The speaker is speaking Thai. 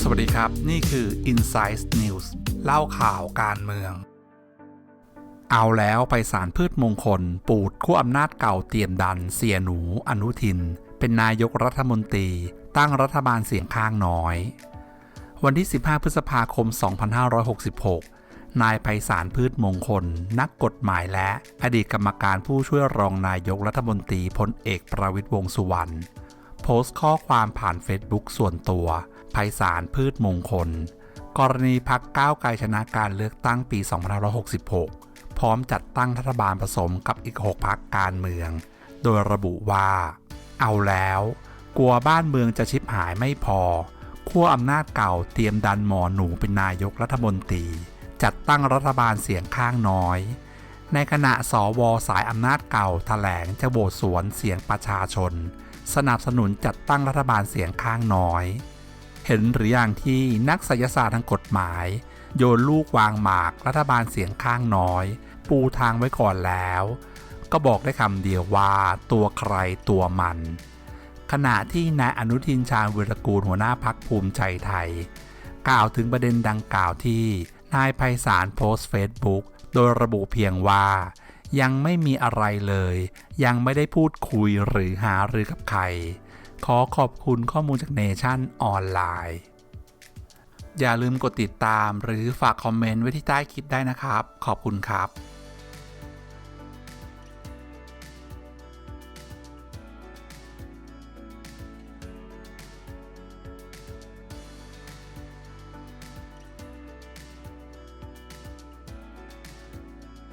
สวัสดีครับ นี่คือ Insight News เล่าข่าวการเมือง เอาแล้วไปสารพืชมงคล ปูดขั้วอำนาจเก่าเตรียมดัน เสียหนู อนุทิน เป็นนายกรัฐมนตรี ตั้งรัฐบาลเสียงข้างน้อย วันที่ 15 พฤษภาคม 2566 นายไพศาลพืชมงคล นักกฎหมายและอดีตกรรมการผู้ช่วยรองนายกรัฐมนตรีพลเอกประวิตรวงสุวรรณโพสต์ข้อความผ่านเฟซบุ๊กส่วนตัวไพศาลพืชมงคล กรณีพักก้าวไกลชนะการเลือกตั้งปี 2566 พร้อมจัดตั้งรัฐบาลผสมกับอีก 6 พักการเมือง โดยระบุว่า เอาแล้ว กลัวบ้านเมืองจะชิบหายไม่พอขั้วอำนาจเก่าเตรียมดันหมอหนูเป็นนายกรัฐมนตรี จัดตั้งรัฐบาลเสียงข้างน้อย ในขณะสวสายอำนาจเก่าถแถลงจะโหวตสวนเสียงประชาชน สนับสนุนจัดตั้งรัฐบาลเสียงข้างน้อย เห็นหรืออย่างที่นักไสยศาสตร์ทางกฎหมาย โยนลูกวางหมากรัฐบาลเสียงข้างน้อย ปูทางไว้ก่อนแล้ว ก็บอกได้คำเดียวว่าตัวใครตัวมันขณะที่นายอนุทินชาญวิรกูลหัวหน้าพักภูมิใจไทย กล่าวถึงประเด็นดังกล่าวที่ นายไพศาลโพสต์เฟซบุ๊กโดยระบุเพียงว่า ยังไม่มีอะไรเลย ยังไม่ได้พูดคุยหรือหาหรือกับใคร ขอขอบคุณข้อมูลจากเนชั่นออนไลน์ อย่าลืมกดติดตามหรือฝากคอมเมนต์ไว้ที่ใต้คลิปได้นะครับ ขอบคุณครับ